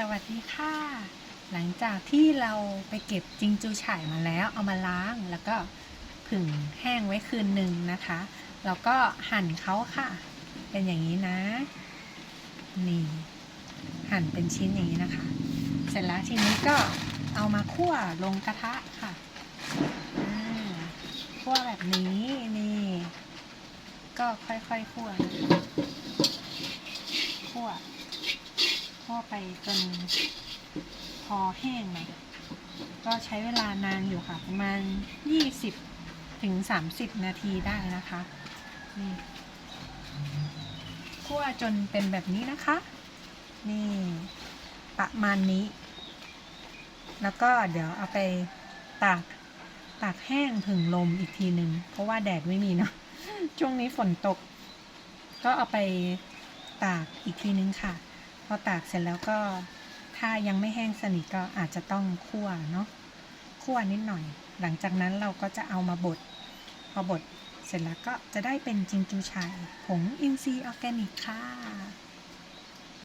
สวัสดีค่ะ หลังจากที่เราไปเก็บจิงจูฉ่ายมาแล้ว เอามาล้างแล้วก็ผึ่งแห้งไว้คืนหนึ่งนะคะ แล้วก็หั่นเขาค่ะ เป็นอย่างนี้นะ นี่หั่นเป็นชิ้นอย่างนี้นะคะ เสร็จแล้วทีนี้ก็เอามาคั่วลงกระทะค่ะคั่วแบบนี้นี่ ก็ค่อยๆคั่ว คั่ว คั่วไปจนพอแห้งหน่อยก็ใช้เวลานานอยู่ค่ะ ประมาณ 20ถึง30 นาทีได้นะคะนี่คั่วจนเป็นแบบนี้นะคะ นี่ประมาณนี้ แล้วก็เดี๋ยวเอาไปตากตากแห้งผึ่งลมอีกทีหนึ่งเพราะว่าแดดไม่มีเนาะช่วงนี้ฝนตก ก็เอาไปตากอีกทีนึงค่ะ พอตากเสร็จแล้วก็ถ้ายังไม่แห้งสนิทก็อาจจะต้องคั่วเนาะคั่วนิดหน่อย หลังจากนั้นเราก็จะเอามาบดพอบดเสร็จแล้วก็จะได้เป็นจิงจูชายผงอินทรีย์ออร์แกนิกค่ะ